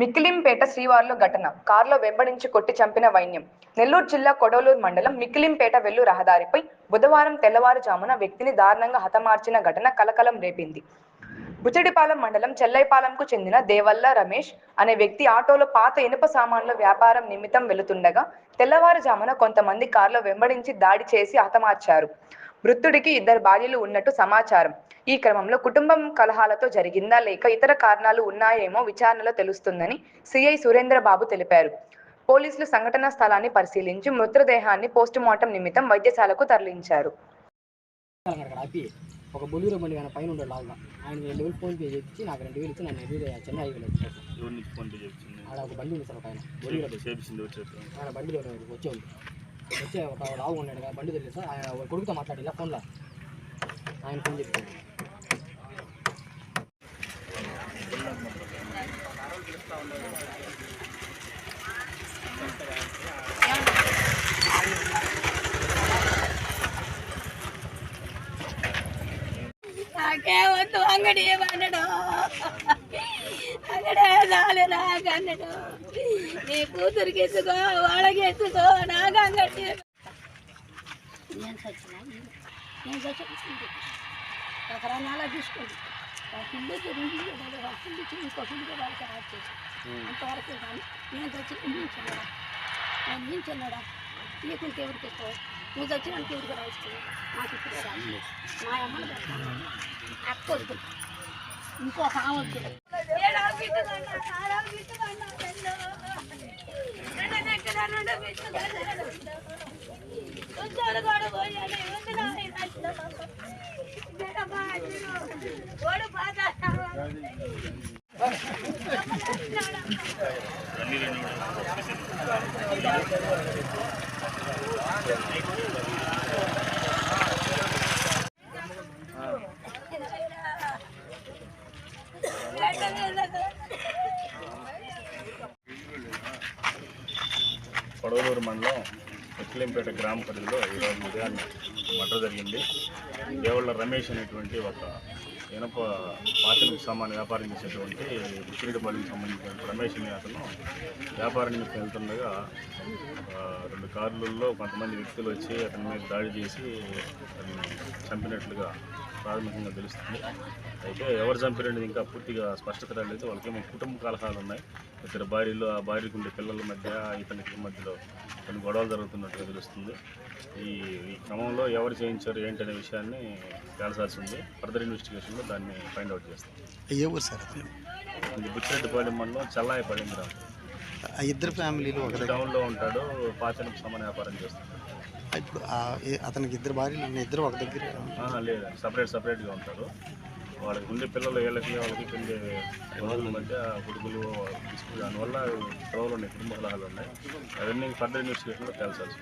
మిక్కిలింపేట శ్రీవారిలో ఘటన. కారులో వెంబడించి కొట్టి చంపిన వైన్యం. నెల్లూరు జిల్లా కొడవలూరు మండలం మిక్కిలింపేట వెల్లు రహదారిపై బుధవారం తెల్లవారుజామున వ్యక్తిని దారుణంగా హతమార్చిన ఘటన కలకలం రేపింది. బుచడిపాలెం మండలం చెల్లైపాలెంకు చెందిన దేవల్ల రమేష్ అనే వ్యక్తి ఆటోలో పాత ఇనుప సామాన్ల వ్యాపారం నిమిత్తం వెళుతుండగా తెల్లవారుజామున కొంతమంది కారులో వెంబడించి దాడి చేసి హతమార్చారు. మృతుడికి ఇద్దరు భార్యలు ఉన్నట్టు సమాచారం. ఈ క్రమంలో కుటుంబం కలహాలతో జరిగిందా లేక ఇతర కారణాలు ఉన్నాయేమో విచారణలో తెలుస్తుందని సిఐ సురేంద్రబాబు తెలిపారు. పోలీసులు సంఘటనా స్థలాన్ని పరిశీలించి మృతదేహాన్ని పోస్టుమార్టం నిమిత్తం వైద్యశాలకు తరలించారు. ఒక బొలూరు బండి కానీ పైన ఉండే లాగా ఆయన రెండు వేలు ఫోన్ పే చేయించి నాకు రెండు వేలు ఇచ్చి నన్ను ఎదురు చెన్నై హైవేలో ఫోన్ పే ఆడ ఒక బండి ఉంది సార్ ఒక ఆయన. బొలీరో బండి. ఆయన బండి వచ్చేవాళ్ళు వచ్చే ఒక లావు ఉన్నాడు కదా బండి తెలియదు సార్. ఆయన కొడుకుతో మాట్లాడిలా ఫోన్లో. ఆయన ఫోన్ చెప్తాను వద్దు అంగడి ఏమన్నాడు అంగడే చాలు నాకు అన్నాడు నీ కూతురికి ఎత్తుకో వాళ్ళకి ఎత్తుకో నాకు అంగడి నేను చచ్చిన నేను సచ్చి తీసుకుంటాను ఒక నాలా తీసుకుంటాను ఒక రెండు ఇల్లు కదా, ఒక వాళ్ళకి రాసేసి అంతవరకు కానీ నేను తెచ్చి నేను చిన్నడా నేను నేను చిన్నడా నీకు ఎవరికి ఇస్తావు నువ్వు చచ్చినానికి ఎవరికి రాసుకో నాకు ఇప్పుడు రాదు మా అమ్మని పెడతాను అక్క వద్దు ఇంకో కావద్దు కొడవలూరు మండలం ఎక్కిలింపేట గ్రామ పరిధిలో ఈరోజు ఉదయాన్నే మటర్ జరిగింది. దేవుళ్ళ రమేష్ అనేటువంటి ఒక ఇనప పాత్రకు సామాన్య వ్యాపారం చేసేటువంటి ఉసిరిడిపల్లికి సంబంధించిన రమేష్ అనే అతను వ్యాపార నిమిత్తం వెళ్తుండగా రెండు కార్లలో కొంతమంది వ్యక్తులు వచ్చి అతని మీద దాడి చేసి అతన్ని చంపినట్లుగా ప్రాథమికంగా తెలుస్తుంది. అయితే ఎవరు చంపినది ఇంకా పూర్తిగా స్పష్టత రాలేదు. వాళ్ళకేమో కుటుంబ కలహాలు ఉన్నాయి. ఇద్దరు భార్యలు ఆ భార్యకు ఉండే పిల్లల మధ్య ఇతనికి మధ్యలో కొన్ని గొడవలు జరుగుతున్నట్టుగా తెలుస్తుంది. ఈ ఈ క్రమంలో ఎవరు చేయించారు ఏంటనే విషయాన్ని తేల్చాల్సి ఉంది. ఫర్దర్ ఇన్వెస్టిగేషన్లో దాన్ని ఫైండ్ అవుట్ చేస్తాం. ఏ ఊరు సార్ ఇది బుచ్చిరెడ్డిపాలెం మండలం గ్రామం. ఆ ఇద్దరు ఫ్యామిలీలు ఒక టౌన్లో ఉంటాడు పాచనకు సామాన్ వ్యాపారం చేస్తాడు. ఇప్పుడు అతనికి ఇద్దరు భార్యలు ఉన్నాయి ఇద్దరు ఒక దగ్గర. లేదు సపరేట్ సపరేట్గా ఉంటారు. వాళ్ళకి ఉండే పిల్లలు వీళ్ళకి వాళ్ళకి ఉండే గొడవల మధ్య తీసుకుని దానివల్ల గొడవలు ఉన్నాయి కుటుంబ కలహాలు ఉన్నాయి. అవన్నీ ఫర్దర్ ఇన్వెస్టిగేషన్లో తేల్చాల్సి